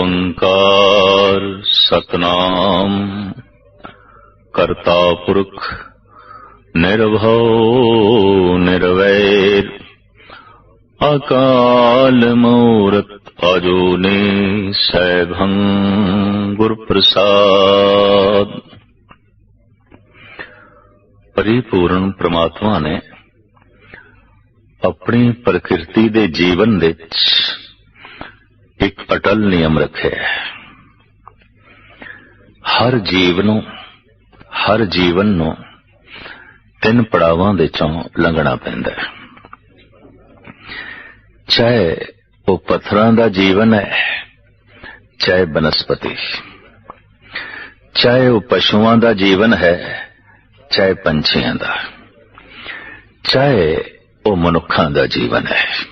ਓੰਕਾਰ ਸਤਨਾਮ। ਕਰਤਾ ਪੁਰਖ ਨਿਰਭਉ ਨਿਰਵੈਰ। ਅਕਾਲ ਮੂਰਤ ਅਜੂਨੀ ਸੈਭੰ ਗੁਰ ਪ੍ਰਸਾਦ ਪਰਿਪੂਰਨ ਪ੍ਰਮਾਤਮਾ ਨੇ ਆਪਣੀ ਪ੍ਰਕਿਰਤੀ ਦੇ ਜੀਵਨ ਵਿੱਚ ਇੱਕ ਅਟਲ ਨਿਯਮ ਰੱਖਿਆ ਹੈ। ਹਰ ਜੀਵ ਨੂੰ, ਹਰ ਜੀਵਨ ਨੂੰ ਤਿੰਨ ਪੜਾਵਾਂ ਦੇ ਚੋਂ ਲੰਘਣਾ ਪੈਂਦਾ ਹੈ। ਚਾਹੇ ਉਹ ਪੱਥਰਾਂ ਦਾ ਜੀਵਨ ਹੈ, ਚਾਹੇ ਬਨਸਪਤੀ, ਚਾਹੇ ਉਹ ਪਸ਼ੂਆਂ ਦਾ ਜੀਵਨ ਹੈ, ਚਾਹੇ ਪੰਛੀਆਂ ਦਾ, ਚਾਹੇ ਉਹ ਮਨੁੱਖਾਂ ਦਾ ਜੀਵਨ ਹੈ।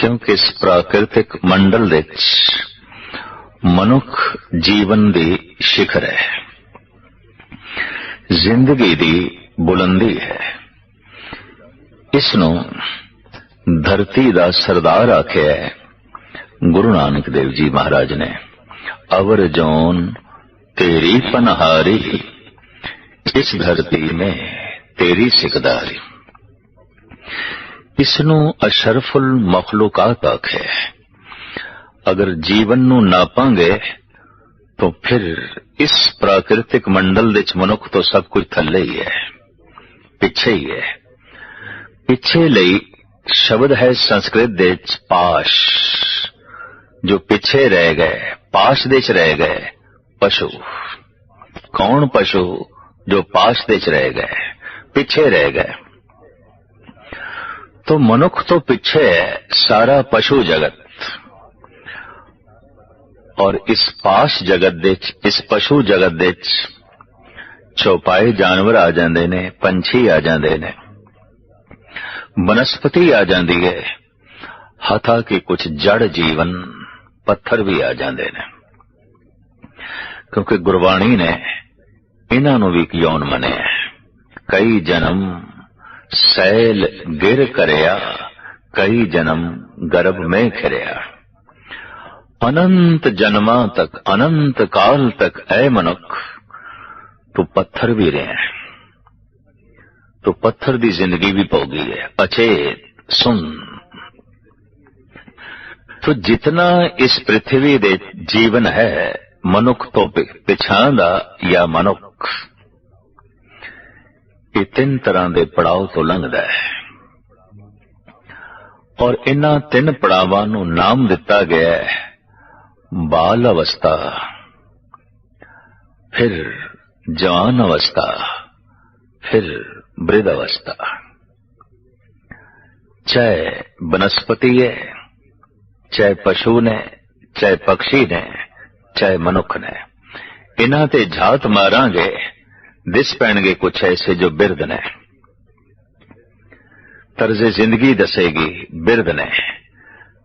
ਕਿਉਂਕਿ ਇਸ ਪ੍ਰਾਕਿਰਤਿਕ ਮੰਡਲ ਵਿੱਚ ਮਨੁੱਖ ਜੀਵਨ ਦੀ ਸਿਖਰ ਹੈ। ਜ਼ਿੰਦਗੀ ਦੀ ਬੁਲੰਦੀ ਹੈ। ਇਸ ਨੂੰ ਧਰਤੀ ਦਾ ਸਰਦਾਰ ਆਖਿਆ ਹੈ। ਗੁਰੂ ਨਾਨਕ ਦੇਵ ਜੀ ਮਹਾਰਾਜ ਨੇ, ਅਵਰ ਜੋਨ ਤੇਰੀ ਪਨਹਾਰੀ, ਇਸ ਧਰਤੀ में ਤੇਰੀ ਸਿਕਦਾਰੀ। ਇਸ ਨੂੰ ਅਸ਼ਰਫੁਲ ਮਖਲੂਕਾਤ ਆਖਿਆ ਹੈ ਅਗਰ ਜੀਵਨ ਨੂੰ ਨਾਪਾਂਗੇ ਤਾਂ ਫਿਰ ਇਸ ਪ੍ਰਾਕਿਰਤਿਕ ਮੰਡਲ ਵਿੱਚ ਮਨੁੱਖ ਤੋਂ ਸਭ ਕੁਝ ਥੱਲੇ ਹੀ ਹੈ ਪਿੱਛੇ ਹੀ ਹੈ ਪਿੱਛੇ ਲਈ ਸ਼ਬਦ ਹੈ ਸੰਸਕ੍ਰਿਤ ਦੇ ਵਿੱਚ ਪਾਸ਼ ਜੋ ਪਿੱਛੇ ਰਹਿ ਗਏ ਪਾਸ਼ ਦੇ ਚ ਰਹਿ ਗਏ ਪਸ਼ੂ ਕੌਣ ਪਸ਼ੂ ਜੋ ਪਾਸ਼ ਦੇ ਚ ਰਹਿ ਗਏ تو منکھ تو پچھے ہے، سارا پشو جگت۔ اور اس پاس جگت دچ اس پشو جگت دچ چوپائے جانور آ جاندے نے ਪੰਛੀ آ ਜਾਂਦੇ ਨੇ ਬਨਸਪਤੀ ਆ ਜਾਂਦੀ ਹੈ ਹਥਾ ਕੇ ਕੁਝ ਜੜ ਜੀਵਨ ਪੱਥਰ ਵੀ ਆ ਜਾਂਦੇ ਨੇ ਕਿਉਂਕਿ ਗੁਰਬਾਣੀ ਨੇ ਇਹਨਾਂ ਨੂੰ ਵੀ ਕਿਉਂ ਮੰਨਿਆ ਕਈ ਸੈਲ ਗਿਰ ਕਰਿਆ, ਕਈ ਜਨਮ ਗਰਭ ਮੈਂ ਖਿਰਿਆ। ਅਨੰਤ ਜਨਮਾਂ ਤੱਕ, ਅਨੰਤ ਕਾਲ ਤੱਕ ਐ ਮਨੁੱਖ, ਤੂੰ ਪੱਥਰ ਵੀ ਰਿਹਾ। ਤੂੰ ਪੱਥਰ ਦੀ ਜ਼ਿੰਦਗੀ ਵੀ ਭੋਗੀ ਹੈ ਅਚੇਤ, ਸੁਨ। ਤੋ ਜਿਤਨਾ ਇਸ ਪ੍ਰithvi ਦੇ ਜੀਵਨ ਹੈ, ਮਨੁੱਖ ਤੋਂ ਪਿਛਾਂ ਦਾ ਜਾਂ ਮਨੁੱਖ। ਇਹ ਤਿੰਨ ਤਰ੍ਹਾਂ ਦੇ ਪੜਾਅ ਤੋਂ ਲੰਘਦਾ ਹੈ। ਔਰ ਇਹਨਾਂ ਤਿੰਨ ਪੜਾਵਾਂ ਨੂੰ ਨਾਮ ਦਿੱਤਾ ਗਿਆ ਹੈ, ਬਾਲ ਅਵਸਥਾ, ਫਿਰ ਜਵਾਨ ਅਵਸਥਾ, ਫਿਰ ਬ੍ਰਿਧ ਅਵਸਥਾ। ਚਾਹੇ ਬਨਸਪਤੀ ਹੈ, ਚਾਹੇ ਪਸ਼ੂ ਨੇ, ਚਾਹੇ ਪਕਸ਼ੀ ਨੇ, ਚਾਹੇ ਮਨੁੱਖ ਨੇ, ਇਹਨਾਂ ਤੇ ਝਾਤ ਮਾਰਾਂਗੇ ਦਿਸ ਪੈਣਗੇ ਕੁਝ ਐਸੇ ਜੋ ਬਿਰਦ ਨੇ। ਤਰਜ਼ ਜ਼ਿੰਦਗੀ ਦੱਸੇਗੀ ਬਿਰਦ ਨੇ।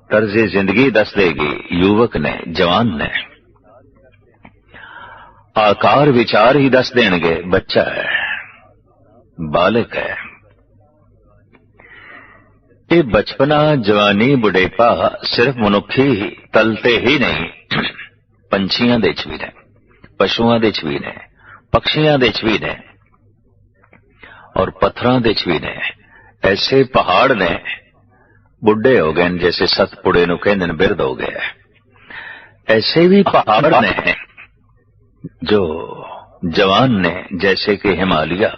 ਤਰਜ਼ ਜ਼ਿੰਦਗੀ ਦੱਸ ਦੇਗੀ, ਯੁਵਕ ਨੇ, ਜਵਾਨ ਨੇ। ਆਕਾਰ ਵਿਚਾਰ ਹੀ ਦੱਸ ਦੇਣਗੇ, ਬੱਚਾ ਹੈ, ਬਾਲਕ ਹੈ। ਇਹ ਬਚਪਨਾ, ਜਵਾਨੀ, ਬੁਢੇਪਾ ਸਿਰਫ ਮਨੁੱਖੀ ਤਲ ਤੇ ਹੀ ਨਹੀਂ, ਪੰਛੀਆਂ ਦੇ ਚ ਵੀ ਨੇ, ਪਸ਼ੂਆਂ ਦੇ ਚ ਵੀ ਨੇ। ਪਕਸ਼ੀਆਂ ਦੇ ਚ ਵੀ ਨੇ ਔਰ ਪੱਥਰਾਂ ਦੇ ਚ ਵੀ ਨੇ ਐਸੇ ਪਹਾੜ ਨੇ ਬੁੱਢੇ ਹੋ ਗਏ ਜੈਸੇ ਸਤਪੁੜੇ ਨੂੰ ਕਹਿੰਦੇ ਨੇ ਬਿਰਧ ਹੋ ਗਿਆ ਐਸੇ ਵੀ ਪਹਾੜ ਨੇ ਜੋ ਜਵਾਨ ਨੇ ਜੈਸੇ ਕਿ ਹਿਮਾਲਿਆ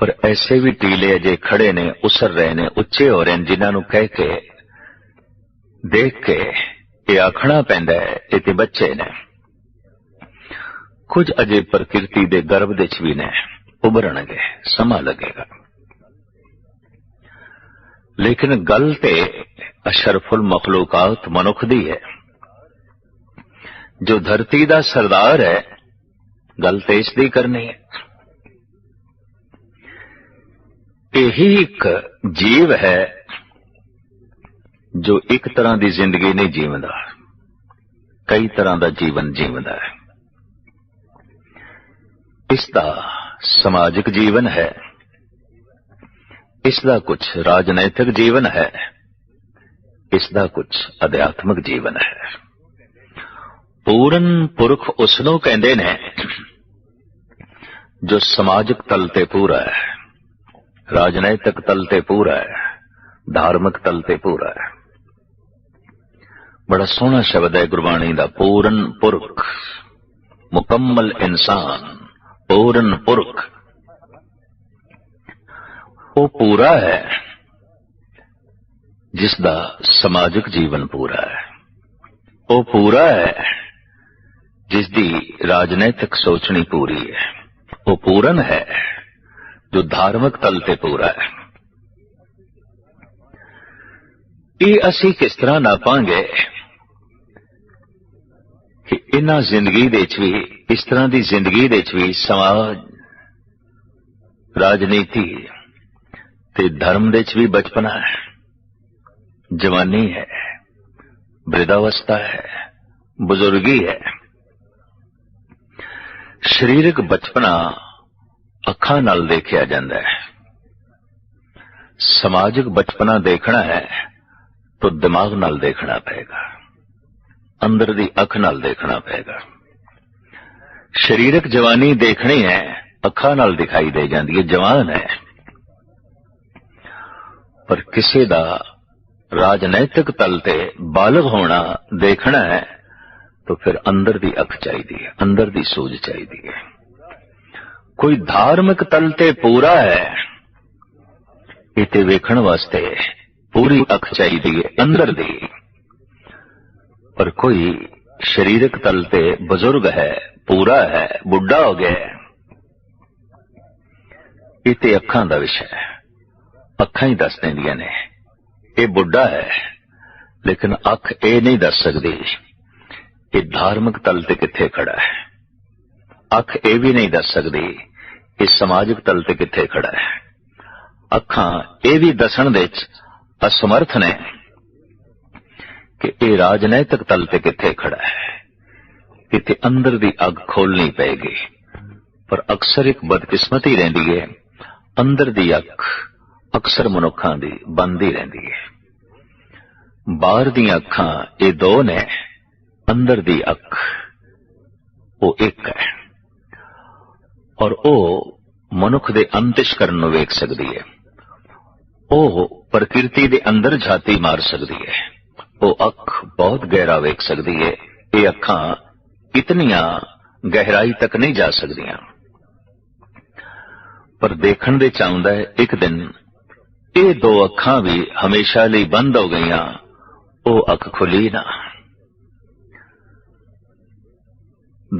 ਪਰ ਐਸੇ ਵੀ ਟੀਲੇ ਅਜੇ ਖੜੇ ਨੇ ਉਸਰ ਰਹੇ ਨੇ ਉੱਚੇ ਹੋ ਰਹੇ ਨੇ ਜਿਨ੍ਹਾਂ ਨੂੰ ਕਹਿ ਕੇ ਦੇਖ ਕੇ ਇਹ ਆਖਣਾ ਪੈਂਦਾ ਹੈ ਇਹ ਤੇ ਬੱਚੇ ਨੇ ਕੁਝ ਅਜੇ ਪ੍ਰਕਿਰਤੀ ਦੇ ਗਰਭ ਦੇ ਚ ਵੀ ਨੇ। ਉਭਰਣਗੇ ਸਮਾਂ ਲੱਗੇਗਾ। ਲੇਕਿਨ ਗੱਲ ਤੇ ਅਸ਼ਰਫੁਲ ਮਖਲੂਕਾਤ ਮਨੁੱਖ ਦੀ ਹੈ। ਜੋ ਧਰਤੀ ਦਾ ਸਰਦਾਰ ਹੈ, ਗੱਲ ਤੇ ਇਸ ਦੀ ਕਰਨੀ ਹੈ। ਇਹੀ ਇੱਕ ਜੀਵ ਹੈ, ਜੋ ਇੱਕ ਤਰ੍ਹਾਂ ਦੀ ਜ਼ਿੰਦਗੀ ਨਹੀਂ ਜੀਵਦਾ। ਕਈ ਤਰ੍ਹਾਂ ਦਾ ਜੀਵਨ ਜੀਵਦਾ ਹੈ। ਇਸ ਦਾ ਸਮਾਜਿਕ ਜੀਵਨ ਹੈ। ਇਸ ਦਾ ਕੁਝ ਰਾਜਨੈਤਿਕ ਜੀਵਨ ਹੈ। ਇਸ ਦਾ ਕੁਝ ਅਧਿਆਤਮਿਕ ਜੀਵਨ ਹੈ। ਪੂਰਨ ਪੁਰਖ ਉਸ ਨੂੰ ਕਹਿੰਦੇ ਨੇ, ਜੋ ਸਮਾਜਿਕ ਤਲ ਤੇ ਪੂਰਾ ਹੈ, ਰਾਜਨੀਤਿਕ ਤਲ ਤੇ ਪੂਰਾ ਹੈ, ਧਾਰਮਿਕ ਤਲ ਤੇ ਪੂਰਾ ਹੈ। ਬੜਾ ਸੋਹਣਾ ਸ਼ਬਦ ਹੈ ਗੁਰਬਾਣੀ ਦਾ, ਪੂਰਨ ਪੁਰਖ ਮੁਕੰਮਲ ਇਨਸਾਨ ਪੂਰਨ ਪੁਰਖ ਉਹ ਪੂਰਾ ਹੈ ਜਿਸ ਦਾ ਸਮਾਜਿਕ ਜੀਵਨ ਪੂਰਾ ਹੈ ਉਹ ਪੂਰਾ ਹੈ ਜਿਸ ਦੀ ਰਾਜਨੀਤਿਕ ਸੋਚਣੀ ਪੂਰੀ ਹੈ ਉਹ ਪੂਰਨ ਹੈ ਜੋ ਧਾਰਮਿਕ ਤਲ ਤੇ ਪੂਰਾ ਹੈ ਇਹ ਅਸੀਂ ਕਿਸ ਤਰ੍ਹਾਂ ਨਾਪਾਂਗੇ ਕਿ ਇਹਨਾਂ ਜ਼ਿੰਦਗੀ ਦੇ ਵਿੱਚ ਵੀ, ਇਸ ਤਰ੍ਹਾਂ ਦੀ ਜ਼ਿੰਦਗੀ ਦੇ ਵਿੱਚ ਵੀ ਸਮਾਜ, ਰਾਜਨੀਤੀ ਤੇ ਧਰਮ ਦੇ ਵਿੱਚ ਵੀ ਬਚਪਨਾ ਹੈ। ਜਵਾਨੀ ਹੈ, ਬ੍ਰਿਧਾਵਸਥਾ ਹੈ, ਬਜ਼ੁਰਗੀ ਹੈ। ਸਰੀਰਕ ਬਚਪਨਾ ਅੱਖਾਂ ਨਾਲ ਦੇਖਿਆ ਜਾਂਦਾ ਹੈ। ਸਮਾਜਿਕ ਬਚਪਨਾ ਦੇਖਣਾ ਹੈ ਤਾਂ ਦਿਮਾਗ ਨਾਲ ਦੇਖਣਾ ਪਏਗਾ। ਅੰਦਰ ਦੀ ਅੱਖ ਨਾਲ ਦੇਖਣਾ ਪਏਗਾ। ਸਰੀਰਕ ਜਵਾਨੀ ਦੇਖਣੀ ਹੈ, ਅੱਖਾਂ ਨਾਲ ਦਿਖਾਈ ਦੇ ਜਾਂਦੀ ਹੈ, ਜਵਾਨ ਹੈ। ਪਰ ਕਿਸੇ ਦਾ ਰਾਜਨੀਤਿਕ ਤਲ ਤੇ ਬਾਲਗ ਹੋਣਾ ਦੇਖਣਾ ਹੈ, ਤਾਂ ਫਿਰ ਅੰਦਰ ਦੀ ਅੱਖ ਚਾਹੀਦੀ ਹੈ, ਅੰਦਰ ਦੀ ਸੋਝ ਚਾਹੀਦੀ ਹੈ। ਕੋਈ ਧਾਰਮਿਕ ਤਲ ਤੇ ਪੂਰਾ ਹੈ, ਇਹ ਤੇ ਵੇਖਣ ਵਾਸਤੇ ਪੂਰੀ ਅੱਖ ਚਾਹੀਦੀ ਹੈ, ਅੰਦਰ ਦੀ। ਪਰ ਕੋਈ ਸਰੀਰਕ ਤਲ ਤੇ ਬਜ਼ੁਰਗ ਹੈ, ਪੂਰਾ ਹੈ, ਬੁੱਢਾ ਹੋ ਗਿਆ ਇਹ ਤੇ ਅੱਖਾਂ ਦਾ ਵਿਸ਼ਾ ਹੈ। ਅੱਖਾਂ ਹੀ ਦੱਸ ਦਿੰਦੀਆਂ ਨੇ। ਇਹ ਬੁੱਢਾ ਹੈ, ਲੇਕਿਨ ਅੱਖ ਇਹ ਨਹੀਂ ਦੱਸ ਸਕਦੀ ਕਿ ਧਾਰਮਿਕ ਤਲ ਤੇ ਕਿੱਥੇ ਖੜਾ ਹੈ। ਅੱਖ ਇਹ ਵੀ ਨਹੀਂ ਦੱਸ ਸਕਦੀ ਕਿ ਸਮਾਜਿਕ ਤਲ ਤੇ ਕਿੱਥੇ ਖੜਾ ਹੈ। ਅੱਖਾਂ ਇਹ ਵੀ ਦੱਸਣ ਦੇ ਵਿੱਚ ਅਸਮਰਥ ਨੇ। ਕਿ ਇਹ ਰਾਜਨੀਤਿਕ ਤਲ ਤੇ ਕਿੱਥੇ ਖੜਾ ਹੈ? ਇੱਥੇ ਅੰਦਰ ਦੀ ਅੱਗ ਖੋਲਣੀ ਪਏਗੀ। ਪਰ ਅਕਸਰ ਇੱਕ ਬਦਕਿਸਮਤੀ ਰਹਿੰਦੀ ਹੈ। ਅੰਦਰ ਦੀ ਅੱਖ ਅਕਸਰ ਮਨੁੱਖਾਂ ਦੀ ਬੰਦ ਰਹਿੰਦੀ ਹੈ। ਬਾਹਰ ਦੀਆਂ ਅੱਖਾਂ ਇਹ ਦੋ ਨੇ, ਅੰਦਰ ਦੀ ਅੱਖ ਉਹ ਇੱਕ ਹੈ। ਔਰ ਉਹ ਮਨੁੱਖ ਦੇ ਅੰਤਿਸ਼ ਕਰਨ ਨੂੰ ਵੇਖ ਸਕਦੀ ਹੈ। ਉਹ ਪ੍ਰਕਿਰਤੀ ਦੇ ਅੰਦਰ ਝਾਤੀ ਮਾਰ ਸਕਦੀ ਹੈ। ਉਹ ਅੱਖ ਬਹੁਤ ਗਹਿਰਾ ਵੇਖ ਸਕਦੀ ਹੈ ਇਹ ਅੱਖਾਂ ਇਤਨੀਆਂ ਗਹਿਰਾਈ ਤੱਕ ਨਹੀਂ ਜਾ ਸਕਦੀਆਂ। ਪਰ ਦੇਖਣ ਦੇ ਚਾਹੁੰਦਾ ਹੈ, ਇੱਕ ਦਿਨ ਇਹ ਦੋ ਅੱਖਾਂ ਵੀ ਹਮੇਸ਼ਾ ਲਈ ਬੰਦ ਹੋ ਗਈਆਂ, ਉਹ ਅੱਖ ਖੁੱਲੀ ਨਾ।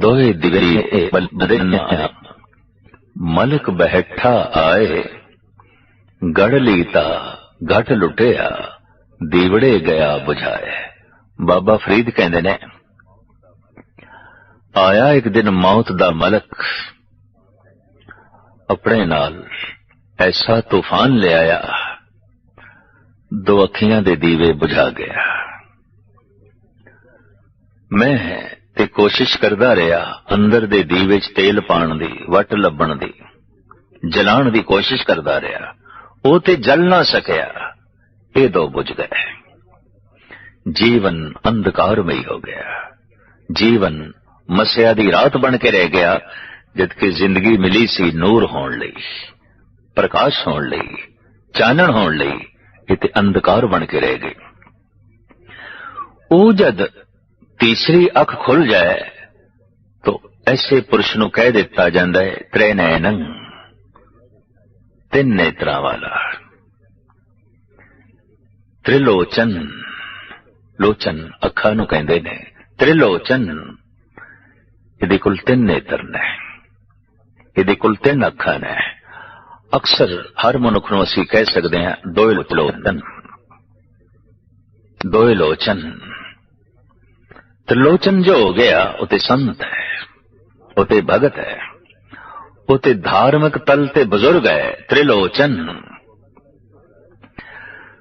ਦੋਏ ਦਿਵਰੀ ਬਲਦੇ ਮਲਕ ਬਹਿਠਾ ਆਏ ਗੜ ਲੀਤਾ, ਘਟ ਲੁਟਿਆ। ਦੀਵੜੇ ਗਿਆ ਬੁਝਾਏ। ਬਾਬਾ ਫਰੀਦ ਕਹਿੰਦੇ ਨੇ, ਆਇਆ ਇੱਕ ਦਿਨ ਮੌਤ ਦਾ ਮਲਕ, ਆਪਣੇ ਨਾਲ ਐਸਾ ਤੂਫਾਨ ਲੈ ਆਇਆ ਦੋ ਅੱਖੀਆਂ ਦੇ ਦੀਵੇ ਬੁਝਾ ਗਿਆ। ਮੈਂ ਤੇ ਕੋਸ਼ਿਸ਼ ਕਰਦਾ ਰਿਹਾ ਅੰਦਰ ਦੇ ਦੀਵੇ 'ਚ ਤੇਲ ਪਾਣ ਦੀ, ਵਟ ਲੱਭਣ ਦੀ ਜਲਾਣ ਦੀ ਕੋਸ਼ਿਸ਼ ਕਰਦਾ ਰਿਹਾ। ਉਹ ਤੇ ਜਲ ਨਾ ਸਕਿਆ। ਇਹ ਦੋ ਬੁਝ ਗਏ ਜੀਵਨ ਅੰਧਕਾਰਮਈ ਹੋ ਗਿਆ ਜੀਵਨ ਮਸਿਆ ਦੀ ਰਾਤ ਬਣ ਕੇ ਰਹਿ ਗਿਆ ਜਦ ਜ਼ਿੰਦਗੀ ਮਿਲੀ ਸੀ ਨੂਰ ਹੋਣ ਲਈ ਪ੍ਰਕਾਸ਼ ਹੋਣ ਲਈ ਚਾਨਣ ਹੋਣ ਲਈ ਇਹ ਤੇ ਅੰਧਕਾਰ ਬਣ ਕੇ ਰਹਿ ਗਈ ਉਹ ਜਦ ਤੀਸਰੀ ਅੱਖ ਖੁੱਲ ਜਾਏ ਤਾਂ ਐਸੇ ਪੁਰਸ਼ ਨੂੰ ਕਹਿ ਦਿੱਤਾ ਜਾਂਦਾ ਹੈ ਤ੍ਰੇ ਨੈਣੰ ਤਿੰਨ ਨੇਤਰਾਂ ਵਾਲਾ ਤ੍ਰਿਲੋਚਨ, ਲੋਚਨ ਅੱਖਾਂ ਨੂੰ ਕਹਿੰਦੇ ਨੇ, ਤ੍ਰਿਲੋਚਨ। ਇਹਦੇ ਕੋਲ ਤਿੰਨ ਨੇਤਰ ਨੇ। ਇਹਦੇ ਕੋਲ ਤਿੰਨ ਅੱਖਾਂ ਨੇ। ਅਕਸਰ ਹਰ ਮਨੁੱਖ ਨੂੰ ਅਸੀਂ ਕਹਿ ਸਕਦੇ ਹਾਂ ਦੋਇਲ ਲੋਚਨ ਦੋਇ ਲੋਚਨ ਤ੍ਰਿਲੋਚਨ ਜੋ ਹੋ ਗਿਆ, ਉਹ ਤੇ ਸੰਤ ਹੈ, ਉਹ ਤੇ ਭਗਤ ਹੈ, ਉਹ ਤੇ ਧਾਰਮਿਕ ਤਲ ਤੇ ਬਜ਼ੁਰਗ ਹੈ, ਤ੍ਰਿਲੋਚਨ।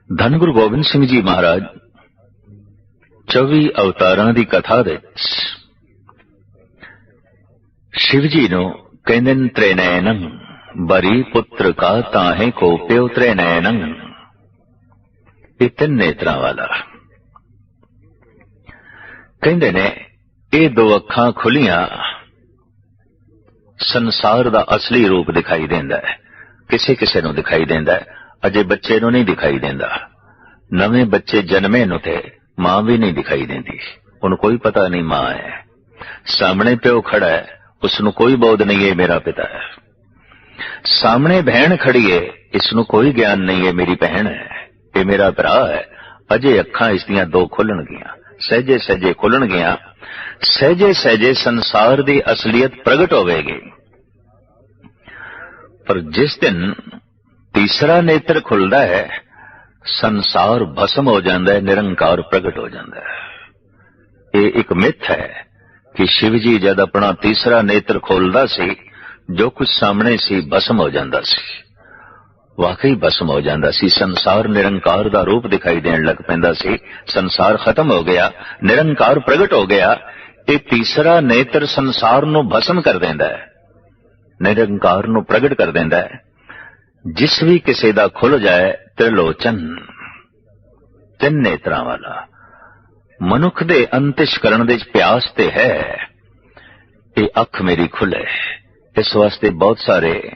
ਧੰਨ ਗੁਰੂ ਗੋਬਿੰਦ ਸਿੰਘ ਜੀ ਮਹਾਰਾਜ 24 ਅਵਤਾਰਾਂ ਦੀ ਕਥਾ ਦੇ ਸ਼ਿਵ ਜੀ ਨੂੰ ਕਹਿੰਦੇ ਨੇ, ਤ੍ਰੇਨੈਨੰ, ਬਰੀ ਪੁੱਤਰ ਕਾ ਤਾਹੇ ਕੋ ਪਿਓ ਤ੍ਰੇਨੈਨੰ ਇਹ ਤਿੰਨ ਨੇਤਰਾਂ ਵਾਲਾ। ਕਹਿੰਦੇ ਨੇ, ਇਹ ਦੋ ਅੱਖਾਂ ਖੁੱਲੀਆਂ, ਸੰਸਾਰ ਦਾ ਅਸਲੀ ਰੂਪ ਦਿਖਾਈ ਦਿੰਦਾ ਹੈ, ਕਿਸੇ ਕਿਸੇ ਨੂੰ ਦਿਖਾਈ ਦਿੰਦਾ ਹੈ ਅਜੇ ਬੱਚੇ ਨੂੰ ਨਹੀਂ ਦਿਖਾਈ ਦਿੰਦਾ। ਨਵੇਂ ਬੱਚੇ ਜਨਮੇ ਨੂੰ ਤੇ ਮਾਂ ਵੀ ਨਹੀਂ ਦਿਖਾਈ ਦਿੰਦੀ। ਉਹਨੂੰ ਕੋਈ ਪਤਾ ਨਹੀਂ ਮਾਂ ਹੈ। ਸਾਹਮਣੇ ਪਿਓ ਖੜਾ ਹੈ। ਉਸ ਨੂੰ ਕੋਈ ਬੋਧ ਨਹੀਂ ਹੈ, ਮੇਰਾ ਪਿਤਾ ਹੈ। ਸਾਹਮਣੇ ਭੈਣ ਖੜੀ ਹੈ। ਇਸ ਨੂੰ ਕੋਈ ਗਿਆਨ ਨਹੀਂ ਹੈ, ਮੇਰੀ ਭੈਣ ਹੈ। ਇਹ ਮੇਰਾ ਭਰਾ ਹੈ। ਅਜੇ ਅੱਖਾਂ ਇਸ ਦੀਆਂ ਦੋ ਖੁੱਲਣਗੀਆਂ। ਸਹਜੇ ਸਹਜੇ ਖੁੱਲਣਗੀਆਂ। ਸਹਜੇ ਸਹਜੇ ਸੰਸਾਰ ਦੀ ਅਸਲੀਅਤ ਪ੍ਰਗਟ ਹੋਵੇਗੀ। ਪਰ ਜਿਸ ਦਿਨ ਤੀਸਰਾ ਨੇਤਰ ਖੁੱਲਦਾ ਹੈ, ਸੰਸਾਰ ਭਸਮ ਹੋ ਜਾਂਦਾ ਹੈ, ਨਿਰੰਕਾਰ ਪ੍ਰਗਟ ਹੋ ਜਾਂਦਾ ਹੈ। ਇਹ ਇੱਕ ਮਿੱਥ ਹੈ ਕਿ ਸ਼ਿਵ ਜੀ ਜਦ ਆਪਣਾ ਤੀਸਰਾ ਨੇਤਰ ਖੋਲਦਾ ਸੀ, ਜੋ ਕੁਝ ਸਾਹਮਣੇ ਸੀ, ਭਸਮ ਹੋ ਜਾਂਦਾ ਸੀ। ਵਾਕਈ ਭਸਮ ਹੋ ਜਾਂਦਾ ਸੀ। ਸੰਸਾਰ ਨਿਰੰਕਾਰ ਦਾ ਰੂਪ ਦਿਖਾਈ ਦੇਣ ਲੱਗ ਪੈਂਦਾ ਸੀ। ਸੰਸਾਰ ਖਤਮ ਹੋ ਗਿਆ, ਨਿਰੰਕਾਰ ਪ੍ਰਗਟ ਹੋ ਗਿਆ। ਇਹ ਤੀਸਰਾ ਨੇਤਰ ਸੰਸਾਰ ਨੂੰ ਭਸਮ ਕਰ ਦਿੰਦਾ ਹੈ, ਨਿਰੰਕਾਰ ਨੂੰ ਪ੍ਰਗਟ ਕਰ ਦਿੰਦਾ ਹੈ। ਜਿਸ ਵੀ ਕਿਸੇ ਦਾ ਖੁੱਲ ਜਾਏ ਤ੍ਰਿਲੋਚਨ, ਤਿੰਨ ਨੇਤਰਾਂ ਵਾਲਾ। ਮਨੁੱਖ ਦੇ ਅੰਤਿਸ਼ ਕਰਨ ਦੇ ਪਿਆਸ ਤੇ ਹੈ। ਇਹ ਅੱਖ ਮੇਰੀ ਖੁੱਲੇ ਇਸ ਵਾਸਤੇ ਬਹੁਤ ਸਾਰੇ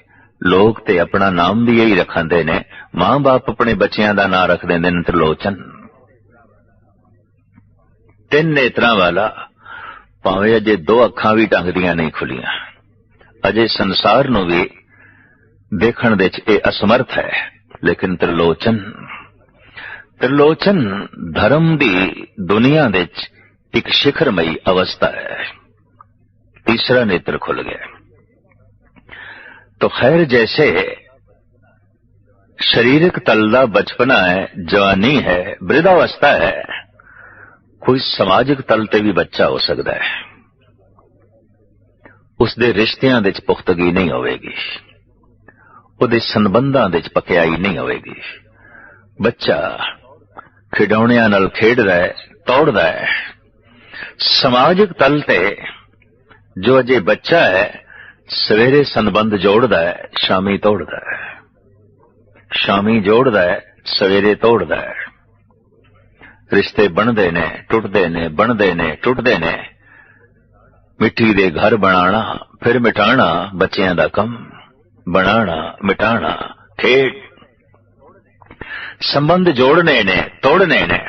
ਲੋਕ ਤੇ ਆਪਣਾ ਨਾਮ ਵੀ ਇਹੀ ਰੱਖਦੇ ਨੇ। ਮਾਂ-ਬਾਪ ਆਪਣੇ ਬੱਚਿਆਂ ਦਾ ਨਾਂ ਰੱਖ ਦਿੰਦੇ ਨੇ ਤ੍ਰਿਲੋਚਨ। ਤਿੰਨ ਨੇਤਰਾਂ ਵਾਲਾ, ਭਾਵੇਂ ਅਜੇ ਦੋ ਅੱਖਾਂ ਵੀ ਢੰਗ ਦੀਆਂ ਨਹੀਂ ਖੁੱਲੀਆਂ। ਅਜੇ ਸੰਸਾਰ ਨੂੰ ਵੀ دیکھن دے اے اسمرت ہے، لیکن ترلوچن ترلوچن دھرم دی دنیا دیچ ایک شکھرمئی اوستھا ہے۔ تیسرا نیتر کھل گیا۔ تو خیر جیسے شریرک تلدہ بچپنا ہے، جوانی ہے، برداوستھا ہے، کوئی سماجک تلتے بھی بچہ ہو سکتا ہے۔ اس دے رشتیاں دیچ پختگی نہیں ہوئے گی۔ ਉਹਦੇ ਸੰਬੰਧਾਂ ਦੇ ਚ ਪਕਿਆਈ ਨਹੀਂ ਹੋਵੇਗੀ। ਬੱਚਾ ਖਿਡੌਣਿਆਂ ਨਾਲ ਖੇਡਦਾ ਹੈ, ਤੋੜਦਾ ਹੈ। ਸਮਾਜਿਕ ਤਲ ਤੇ ਜੋ ਅਜੇ ਬੱਚਾ ਹੈ, ਸਵੇਰੇ ਸੰਬੰਧ ਜੋੜਦਾ ਹੈ, ਸ਼ਾਮੀ ਤੋੜਦਾ ਹੈ। ਸ਼ਾਮੀ ਜੋੜਦਾ ਹੈ, ਸਵੇਰੇ ਤੋੜਦਾ ਹੈ। ਰਿਸ਼ਤੇ ਬਣਦੇ ਨੇ, ਟੁੱਟਦੇ ਨੇ, ਬਣਦੇ ਨੇ, ਟੁੱਟਦੇ ਨੇ। ਮਿੱਟੀ ਦੇ ਘਰ ਬਣਾਉਣਾ, ਫਿਰ ਮਿਟਾਣਾ ਬੱਚਿਆਂ ਦਾ ਕੰਮ। ਬਣਾਉਣਾ ਮਿਟਾਣਾ, ਖੇਡ। ਸੰਬੰਧ ਜੋੜਨੇ ਨੇ, ਤੋੜਨੇ ਨੇ।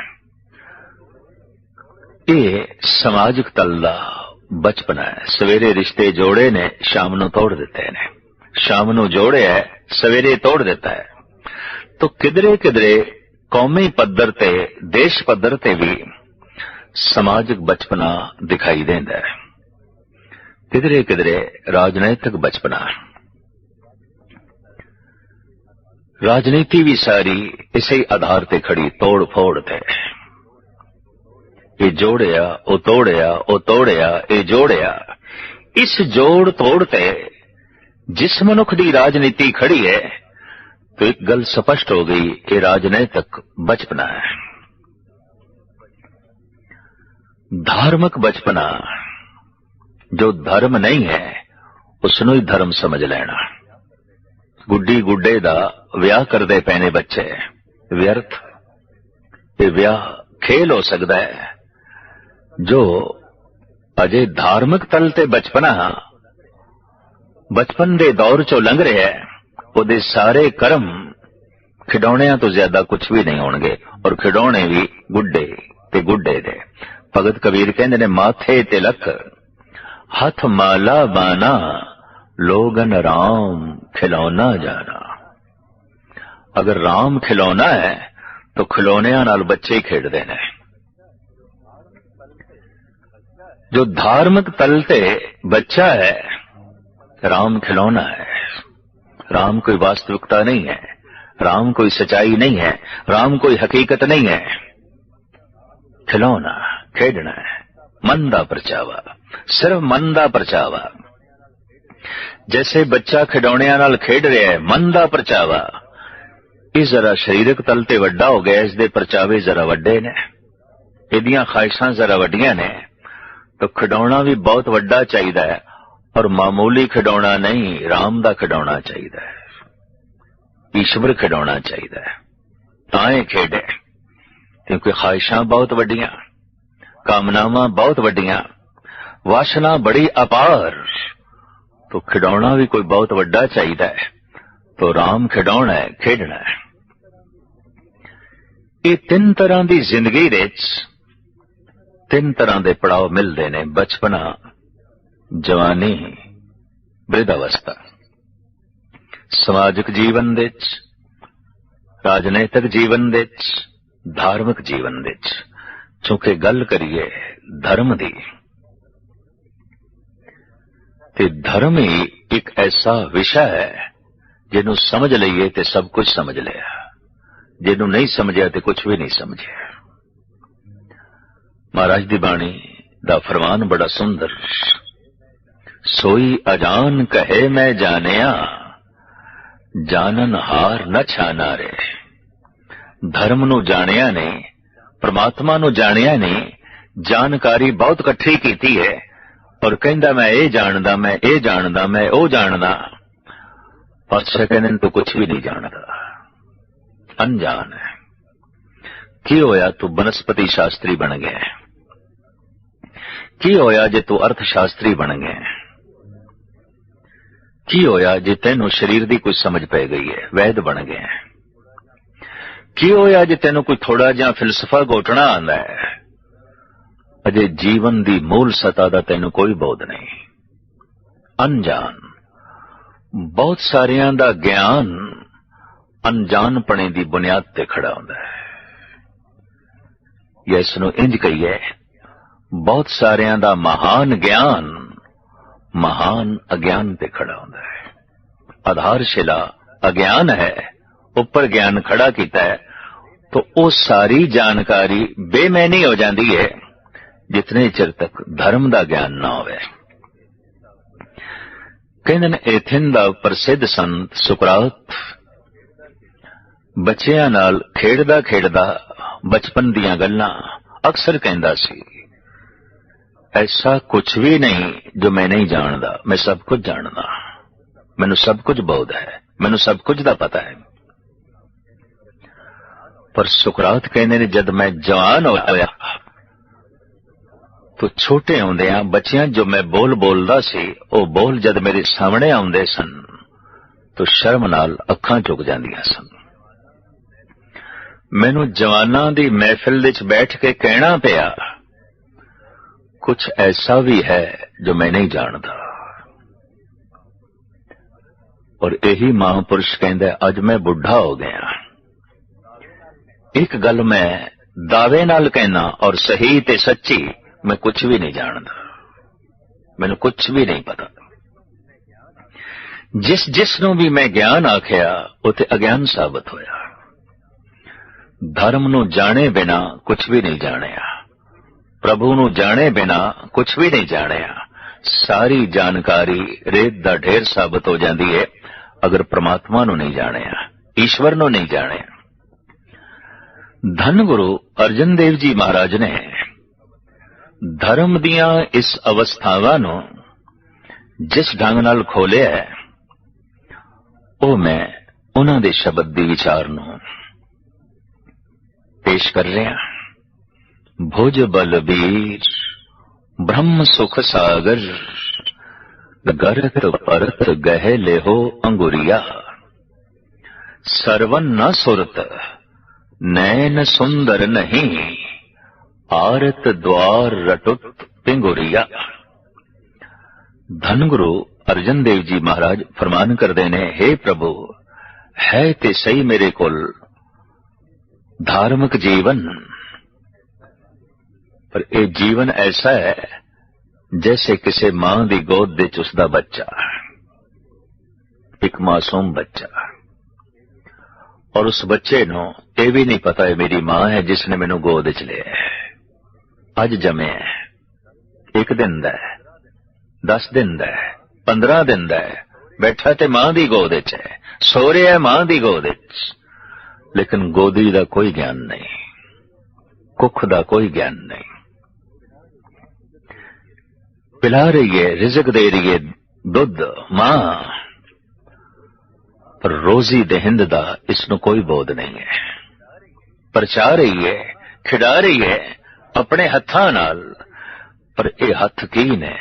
ਇਹ ਸਮਾਜਿਕ ਤਲ ਦਾ ਬਚਪਨਾ ਹੈ। ਸਵੇਰੇ ਰਿਸ਼ਤੇ ਜੋੜੇ ਨੇ, ਸ਼ਾਮ ਨੂੰ ਤੋੜ ਦਿੱਤੇ ਨੇ। ਸ਼ਾਮ ਨੂੰ ਜੋੜਿਆ ਸਵੇਰੇ ਤੋੜ ਦਿੱਤਾ ਹੈ। ਤੋ ਕਿਧਰੇ ਕਿਧਰੇ ਕੌਮੀ ਪੱਧਰ ਤੇ, ਦੇਸ਼ ਪੱਧਰ ਤੇ ਵੀ ਸਮਾਜਿਕ ਬਚਪਨਾ ਦਿਖਾਈ ਦਿੰਦਾ ਹੈ। ਕਿਧਰੇ ਕਿਧਰੇ ਰਾਜਨੀਤਿਕ ਬਚਪਨਾ। ਰਾਜਨੀਤੀ ਵੀ ਸਾਰੀ ਇਸੇ ਆਧਾਰ ਤੇ ਖੜੀ ਤੋੜ ਫੋੜ ਤੇ ਇਹ ਜੋੜਿਆ ਉਹ ਤੋੜਿਆ ਉਹ ਤੋੜਿਆ ਇਹ ਜੋੜਿਆ ਇਸ ਜੋੜ ਤੋੜ ਤੇ ਜਿਸ ਮਨੁੱਖ ਦੀ ਰਾਜਨੀਤੀ ਖੜੀ ਹੈ तो एक गल स्पष्ट हो गई कि राजनैतिक बचपना है धार्मिक बचपना जो धर्म नहीं है ਉਸਨੂੰ ਹੀ ਧਰਮ ਸਮਝ ਲੈਣਾ ਗੁੱਡੀ ਗੁੱਡੇ ਦਾ ਵਿਆਹ ਕਰਦੇ ਪੈਣੇ ਬੱਚੇ। ਵਿਅਰਥ। ਇਹ ਵਿਆਹ ਖੇਲ ਹੋ ਸਕਦਾ ਹੈ। ਜੋ ਅਜੇ ਧਾਰਮਿਕ ਤਲ ਤੇ ਬਚਪਨਾ ਬਚਪਨ ਦੇ ਦੌਰ ਚੋਂ ਲੰਘ ਰਿਹਾ ਹੈ। ਉਹਦੇ ਸਾਰੇ ਕਰਮ ਖਿਡੌਣਿਆਂ ਤੋਂ ਜ਼ਿਆਦਾ ਕੁਝ ਵੀ ਨਹੀਂ ਹੋਣਗੇ। ਔਰ ਖਿਡੌਣੇ ਵੀ ਗੁੱਡੇ ਤੇ ਗੁੱਡੇ ਦੇ। ਭਗਤ ਕਬੀਰ ਕਹਿੰਦੇ ਨੇ, ਮਾਥੇ ਤਿਲਕ, ਹੱਥ ਮਾਲਾ لوگن رام کھلونا جانا۔ اگر رام کھلونا ہے، تو کھلونے نال بچے ہی کھیڑ دینا ہے جو دھارمک تلتے بچہ ہے، رام کھلونا ہے۔ رام کوئی واستوکتا نہیں ہے، رام کوئی سچائی نہیں ہے، رام کوئی حقیقت نہیں ہے۔ کھلونا کھیڑنا ہے۔ من کا پرچاوا، صرف من کا پرچاوا۔ ਜੈਸੇ ਬੱਚਾ ਖਿਡੌਣਿਆਂ ਨਾਲ ਖੇਡ ਰਿਹਾ ਹੈ ਮਨ ਦਾ ਪਰਚਾਵਾ ਇਹ ਜ਼ਰਾ ਸਰੀਰਕ ਤਲ ਤੇ ਵੱਡਾ ਹੋ ਗਿਆ ਇਸ ਦੇ ਪਰਚਾਵੇ ਜ਼ਰਾ ਵੱਡੇ ਨੇ ਇਹਦੀਆਂ ਖਾਹਿਸ਼ਾਂ ਜ਼ਰਾ ਵੱਡੀਆਂ ਨੇ ਤਾਂ ਖਿਡੌਣਾ ਵੀ ਬਹੁਤ ਵੱਡਾ ਚਾਹੀਦਾ ਹੈ ਔਰ ਮਾਮੂਲੀ ਖਿਡੌਣਾ ਨਹੀਂ ਰਾਮ ਦਾ ਖਿਡੌਣਾ ਚਾਹੀਦਾ ਹੈ ਈਸ਼ਵਰ ਖਿਡੌਣਾ ਚਾਹੀਦਾ ਹੈ ਤਾਂ ਇਹ ਖੇਡੇ ਕਿਉਂਕਿ ਖਾਹਿਸ਼ਾਂ ਬਹੁਤ ਵੱਡੀਆਂ ਕਾਮਨਾਵਾਂ ਬਹੁਤ ਵੱਡੀਆਂ ਵਾਸ਼ਨਾ ਬੜੀ ਅਪਾਰ ਤੋ ਖਿਡੌਣਾ ਵੀ ਕੋਈ ਬਹੁਤ ਵੱਡਾ ਚਾਹੀਦਾ ਹੈ। ਤੋ ਰਾਮ ਖਿਡੌਣਾ ਹੈ, ਖੇਡਣਾ ਹੈ। ਇਹ ਤਿੰਨ ਤਰ੍ਹਾਂ ਦੀ ਜ਼ਿੰਦਗੀ ਵਿੱਚ ਤਿੰਨ ਤਰ੍ਹਾਂ ਦੇ ਪੜਾਅ ਮਿਲਦੇ ਨੇ, ਬਚਪਨਾ, ਜਵਾਨੀ ਬ੍ਰਿਧ ਅਵਸਥਾ ਸਮਾਜਿਕ ਜੀਵਨ ਵਿੱਚ, ਰਾਜਨੀਤਿਕ ਜੀਵਨ ਵਿੱਚ, ਧਾਰਮਿਕ ਜੀਵਨ ਵਿੱਚ। ਕਿਉਂਕਿ ਗੱਲ ਕਰੀਏ ਧਰਮ ਦੀ ਤੇ ਧਰਮ ਹੀ ਇੱਕ ਐਸਾ ਵਿਸ਼ਾ ਹੈ ਜਿਹਨੂੰ ਸਮਝ ਲਈਏ ਤੇ ਸਭ ਕੁਝ ਸਮਝ ਲਿਆ। ਜਿਹਨੂੰ ਨਹੀਂ ਸਮਝਿਆ ਤੇ ਕੁਝ ਵੀ ਨਹੀਂ ਸਮਝਿਆ। ਮਹਾਰਾਜ ਦੀ ਬਾਣੀ ਦਾ ਫਰਮਾਨ ਬੜਾ ਸੁੰਦਰ। ਸੋਈ ਅਜਾਨ ਕਹੇ ਮੈਂ ਜਾਣਿਆ, ਜਾਣਨ ਹਾਰ ਨ ਛਾਨਾ ਰੇ। ਧਰਮ ਨੂੰ ਜਾਣਿਆ ਨੇ ਪ੍ਰਮਾਤਮਾ ਨੂੰ ਜਾਣਿਆ ਨੇ ਜਾਣਕਾਰੀ ਬਹੁਤ ਇਕੱਠੀ ਕੀਤੀ ਹੈ। ਔਰ ਕਹਿੰਦਾ, ਮੈਂ ਇਹ ਜਾਣਦਾ, ਮੈਂ ਇਹ ਜਾਣਦਾ, ਮੈਂ ਉਹ ਜਾਣਦਾ। ਪਾਤਸ਼ਾਹ ਕਹਿੰਦੇ ਤੂੰ ਕੁਝ ਵੀ ਨਹੀਂ ਜਾਣਦਾ। ਅਣਜਾਣ ਹੈ। ਕੀ ਹੋਇਆ ਤੂੰ ਬਨਸਪਤੀ ਸ਼ਾਸਤਰੀ ਬਣ ਗਿਆ ਕੀ ਹੋਇਆ ਜੇ ਤੂੰ ਅਰਥ ਸ਼ਾਸਤਰੀ ਬਣ ਗਿਆ ਕੀ ਹੋਇਆ ਜੇ ਤੈਨੂੰ ਸਰੀਰ ਦੀ ਕੋਈ ਸਮਝ ਪੈ ਗਈ ਹੈ? ਵੈਦ ਬਣ ਗਿਆ ਕੀ ਹੋਇਆ ਜੇ ਤੈਨੂੰ ਕੋਈ ਥੋੜਾ ਜਿਹਾ ਫਿਲਸਫਾ ਗੋਟਣਾ ਆਂਦਾ ਹੈ? ਅਜੇ ਜੀਵਨ ਦੀ ਮੂਲ ਸਤਾ ਦਾ ਤੈਨੂੰ ਕੋਈ ਬੋਧ ਨਹੀਂ। ਅਣਜਾਣ। ਬਹੁਤ ਸਾਰਿਆਂ ਦਾ ਗਿਆਨ ਅਣਜਾਣਪਣੇ ਦੀ ਬੁਨਿਆਦ ਤੇ ਖੜਾ ਹੁੰਦਾ ਹੈ। ਯਸ ਨੂੰ ਇੰਜ ਕਹੀਏ, ਬਹੁਤ ਸਾਰਿਆਂ ਦਾ ਮਹਾਨ ਗਿਆਨ ਮਹਾਨ ਅਗਿਆਨ ਤੇ ਖੜਾ ਹੁੰਦਾ ਹੈ। ਆਧਾਰਸ਼ਿਲਾ ਅਗਿਆਨ ਹੈ, ਉੱਪਰ ਗਿਆਨ ਖੜਾ ਕੀਤਾ ਹੈ, ਤਾਂ ਉਹ ਸਾਰੀ ਜਾਣਕਾਰੀ ਬੇਮੈਨੀ ਹੋ ਜਾਂਦੀ ਹੈ। ਜਿਤਨੇ ਚਿਰ ਤੱਕ ਧਰਮ ਦਾ ਗਿਆਨ ਨਾ ਹੋਵੇ ਕਹਿੰਦੇ ਨੇ ਐਥਨ ਦਾ ਪ੍ਰਸਿੱਧ ਸੰਤ ਸੁਕਰਾਤ ਬੱਚਿਆਂ ਨਾਲ ਖੇਡਦਾ ਖੇਡਦਾ ਬਚਪਨ ਦੀਆਂ ਗੱਲਾਂ ਅਕਸਰ ਕਹਿੰਦਾ ਸੀ ਐਸਾ ਕੁਝ ਵੀ ਨਹੀਂ ਜੋ ਮੈਂ ਨਹੀਂ ਜਾਣਦਾ ਮੈਂ ਸਭ ਕੁਝ ਜਾਣਦਾ ਮੈਨੂੰ ਸਭ ਕੁਝ ਬੋਧ ਹੈ ਮੈਨੂੰ ਸਭ ਕੁਝ ਦਾ ਪਤਾ ਹੈ ਪਰ ਸੁਕਰਾਤ ਕਹਿੰਦੇ ਨੇ ਜਦ ਮੈਂ ਜਵਾਨ ਹੋਇਆ ਤੋ ਛੋਟੇ ਆਉਂਦਿਆਂ ਬੱਚਿਆਂ ਜੋ ਮੈਂ ਬੋਲ ਬੋਲਦਾ ਸੀ, ਉਹ ਬੋਲ ਜਦ ਮੇਰੇ ਸਾਹਮਣੇ ਆਉਂਦੇ ਸਨ, ਤੋ ਸ਼ਰਮ ਨਾਲ ਅੱਖਾਂ ਝੁਕ ਜਾਂਦੀਆਂ ਸਨ। ਮੈਨੂੰ ਜਵਾਨਾਂ ਦੀ ਮਹਿਫਿਲ ਵਿੱਚ ਬੈਠ ਕੇ ਕਹਿਣਾ ਪਿਆ ਕੁਝ ਐਸਾ ਵੀ ਹੈ ਜੋ ਮੈਂ ਨਹੀਂ ਜਾਣਦਾ। ਔਰ ਇਹੀ ਮਹਾਂਪੁਰਸ਼ ਕਹਿੰਦਾ, ਅੱਜ ਮੈਂ ਬੁੱਢਾ ਹੋ ਗਿਆ। ਇੱਕ ਗੱਲ ਮੈਂ ਦਾਅਵੇ ਨਾਲ ਕਹਿਣਾ ਔਰ ਸਹੀ ਤੇ ਸੱਚੀ ਮੈਂ ਕੁਝ ਵੀ ਨਹੀਂ ਜਾਣਦਾ। ਮੈਨੂੰ ਕੁਝ ਵੀ ਨਹੀਂ ਪਤਾ। ਜਿਸ ਜਿਸ ਨੂੰ ਵੀ ਮੈਂ ਗਿਆਨ ਆਖਿਆ, ਉਹ ਤੇ ਅਗਿਆਨ ਸਾਬਤ ਹੋਇਆ। ਧਰਮ ਨੂੰ ਜਾਣੇ ਬਿਨਾ ਕੁਝ ਵੀ ਨਹੀਂ ਜਾਣਿਆ। ਪ੍ਰਭੂ ਨੂੰ ਜਾਣੇ ਬਿਨਾ ਕੁਝ ਵੀ ਨਹੀਂ ਜਾਣਿਆ। ਸਾਰੀ ਜਾਣਕਾਰੀ ਰੇਤ ਦਾ ਢੇਰ ਸਾਬਤ ਹੋ ਜਾਂਦੀ ਹੈ ਅਗਰ ਪ੍ਰਮਾਤਮਾ ਨੂੰ ਨਹੀਂ ਜਾਣਿਆ, ਈਸ਼ਵਰ ਨੂੰ ਨਹੀਂ ਜਾਣਿਆ। ਧੰਨ ਗੁਰੂ ਅਰਜਨ ਦੇਵ ਜੀ ਮਹਾਰਾਜ ਨੇ ਧਰਮ ਦੀਆਂ ਇਸ ਅਵਸਥਾਵਾਂ ਨੂੰ ਜਿਸ ਢੰਗ ਨਾਲ ਖੋਲਿਆ ਹੈ, ਉਹ ਮੈਂ ਉਹਨਾਂ ਦੇ ਸ਼ਬਦ ਦੀ ਵਿਚਾਰ ਨੂੰ ਪੇਸ਼ ਕਰ ਰਿਹਾ ਭੁਜ ਬਲਬੀਰ ਬ੍ਰਹਮ ਸੁਖ ਸਾਗਰ ਗਰਤ ਪਰਤ ਗਹਿ ਲਿਹੋ ਅੰਗੁਰੀਆ। ਸਰਵਨ ਨ ਸੁਰਤ ਨੈਨ ਸੁੰਦਰ ਨਹੀਂ। ਆਰਤ ਦਵਾਰ ਰਟੁਤ ਪਿੰਗੁਰੀਆ ਧੰਨ ਗੁਰੂ ਅਰਜਨ ਦੇਵ ਜੀ ਮਹਾਰਾਜ ਫਰਮਾਨ ਕਰਦੇ ਨੇ हे ਪ੍ਰਭੂ ਹੈ ਤੇ ਸਹੀ ਮੇਰੇ ਕੋਲ ਧਾਰਮਿਕ ਜੀਵਨ ਪਰ ਇਹ ਜੀਵਨ ਐਸਾ ਹੈ, ਜੈਸੇ ਕਿਸੇ ਮਾਂ ਦੀ ਗੋਦ ਵਿੱਚ ਉਸ ਦਾ ਬੱਚਾ, ਇੱਕ ਮਾਸੂਮ ਬੱਚਾ। ਔਰ ਉਸ ਬੱਚੇ ਨੂੰ ਇਹ ਵੀ ਨਹੀਂ ਪਤਾ ਹੈ, ਮੇਰੀ ਮਾਂ ਹੈ ਜਿਸ ਨੇ ਮੈਨੂੰ ਗੋਦ ਵਿੱਚ ਲਿਆ ਹੈ। ਅੱਜ ਜਮਿਆ ਇੱਕ ਦਿਨ ਦਾ ਹੈ 10 ਦਿਨ ਦਾ ਹੈ 15 ਦਿਨ ਦਾ ਬੈਠਾ ਤੇ ਮਾਂ ਦੀ ਗੋਦ ਵਿੱਚ ਹੈ, ਸੋ ਰਿਹਾ ਮਾਂ ਦੀ ਗੋਦ ਵਿੱਚ। ਲੇਕਿਨ ਗੋਦੀ ਦਾ ਕੋਈ ਗਿਆਨ ਨਹੀਂ, ਕੁੱਖ ਦਾ ਕੋਈ ਗਿਆਨ ਨਹੀਂ। ਪਿਲਾ ਰਹੀ ਹੈ, ਰਿਜ਼ਕ ਦੇ ਰਹੀ ਹੈ ਦੁੱਧ, ਮਾਂ। ਪਰ ਰੋਜ਼ੀ ਦਹਿੰਦ ਦਾ ਇਸ ਨੂੰ ਕੋਈ ਬੋਧ ਨਹੀਂ ਹੈ। ਪਰਚਾ ਰਹੀ ਹੈ, ਖਿਡਾ ਰਹੀ ਹੈ ਆਪਣੇ ਹੱਥਾਂ ਨਾਲ, ਪਰ ਇਹ ਹੱਥ ਕੀ ਨੇ?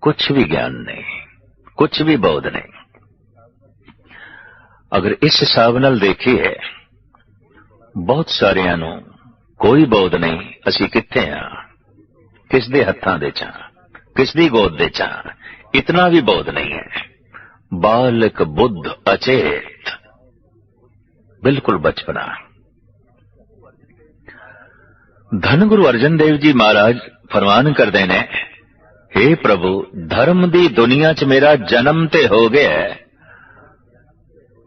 ਕੁਝ ਵੀ ਗਿਆਨ ਨਹੀਂ ਕੁਝ ਵੀ ਬੋਧ ਨਹੀਂ। ਅਗਰ ਇਸ ਹਿਸਾਬ ਨਾਲ ਦੇਖੀਏ, ਬਹੁਤ ਸਾਰਿਆਂ ਨੂੰ ਕੋਈ ਬੋਧ ਨਹੀਂ, ਅਸੀਂ ਕਿੱਥੇ ਆ? ਕਿਸ ਦੇ ਹੱਥਾਂ ਦੇ ਚਾਂ? ਕਿਸ ਦੀ ਗੋਦ ਦੇ ਚਾਂ? ਇਤਨਾ ਵੀ ਬੋਧ ਨਹੀਂ ਹੈ। ਬਾਲਕ ਬੁੱਧ ਅਚੇਤ। ਬਿਲਕੁਲ ਬਚਪਨਾ। ਧੰਨ ਗੁਰੂ ਅਰਜਨ ਦੇਵ ਜੀ ਮਹਾਰਾਜ ਫਰਮਾਨ ਕਰਦੇ ਨੇ हे ਪ੍ਰਭੂ ਧਰਮ ਦੀ ਦੁਨੀਆ 'ਚ ਮੇਰਾ ਜਨਮ ਤੇ ਹੋ ਗਿਆ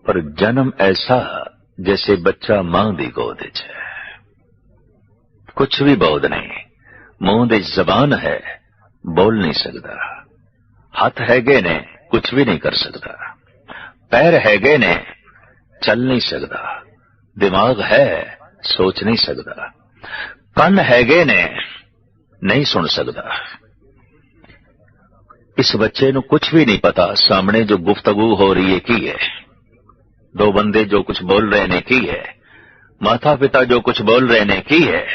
ਪਰ ਜਨਮ ਐਸਾ ਜੈਸੇ ਬੱਚਾ ਮਾਂ ਦੀ ਗੋਦ 'ਚ ਹੈ ਕੁਝ ਵੀ ਬੋਧ ਨਹੀਂ ਮੂੰਹ ਦੀ ਜ਼ਬਾਨ ਹੈ ਬੋਲ ਨਹੀਂ ਸਕਦਾ ਹੱਥ ਹੈਗੇ ਨੇ ਕੁਝ ਵੀ ਨਹੀਂ ਕਰ ਸਕਦਾ ਪੈਰ ਹੈਗੇ ਨੇ ਚੱਲ ਨਹੀਂ ਸਕਦਾ ਦਿਮਾਗ ਹੈ ਸੋਚ ਨਹੀਂ ਸਕਦਾ ਕੰਨ ਹੈਗੇ ਨੇ, ਨਹੀਂ ਸੁਣ ਸਕਦਾ। ਇਸ ਬੱਚੇ ਨੂੰ ਕੁਝ ਵੀ ਨਹੀਂ ਪਤਾ, ਸਾਹਮਣੇ ਜੋ ਗੁਫ਼ਤਗੂ ਹੋ ਰਹੀ ਹੈ, ਕੀ ਹੈ? ਦੋ ਬੰਦੇ ਜੋ ਕੁਝ ਬੋਲ ਰਹੇ ਨੇ, ਕੀ ਹੈ? ਮਾਤਾ ਪਿਤਾ ਜੋ ਕੁਝ ਬੋਲ ਰਹੇ ਨੇ, ਕੀ ਹੈ?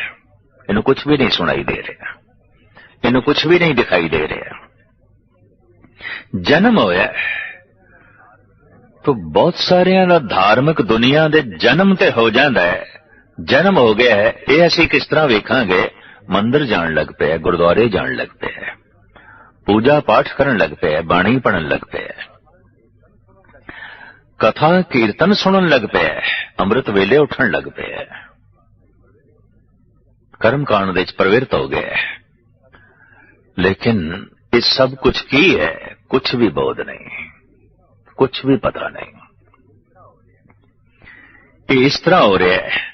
ਇਹਨੂੰ ਕੁਝ ਵੀ ਨਹੀਂ ਸੁਣਾਈ ਦੇ ਰਿਹਾ। ਇਹਨੂੰ ਕੁਝ ਵੀ ਨਹੀਂ ਦਿਖਾਈ ਦੇ ਰਿਹਾ। ਜਨਮ ਹੋਇਆ ਤਾਂ ਬਹੁਤ ਸਾਰਿਆਂ ਦਾ ਧਾਰਮਿਕ ਦੁਨੀਆ ਦੇ ਜਨਮ ਤੇ ਹੋ ਜਾਂਦਾ ਹੈ। ਜਨਮ ਹੋ ਗਿਆ ਹੈ ਇਹ ਅਸੀਂ ਕਿਸ ਤਰ੍ਹਾਂ ਵੇਖਾਂਗੇ ਮੰਦਰ ਜਾਣ ਲੱਗ ਪਿਆ ਗੁਰਦੁਆਰੇ ਜਾਣ ਲੱਗ ਪਿਆ ਪੂਜਾ ਪਾਠ ਕਰਨ ਲੱਗ ਪਿਆ ਬਾਣੀ ਪੜਨ ਲੱਗ ਪਿਆ ਕਥਾ ਕੀਰਤਨ ਸੁਣਨ ਲੱਗ ਪਿਆ ਅੰਮ੍ਰਿਤ ਵੇਲੇ ਉੱਠਣ ਲੱਗ ਪਿਆ ਕਰਮ ਕਾਂਡ ਦੇ ਵਿੱਚ ਪ੍ਰਵਿਰਤ ਹੋ ਗਿਆ ਲੇਕਿਨ ਇਹ ਸਭ ਕੁਝ ਕੀ ਹੈ ਕੁਝ ਵੀ ਬੋਧ ਨਹੀਂ ਕੁਝ ਵੀ ਪਤਾ ਨਹੀਂ ਇਹ ਇਸ ਤਰ੍ਹਾਂ ਹੋ ਰਿਹਾ ਹੈ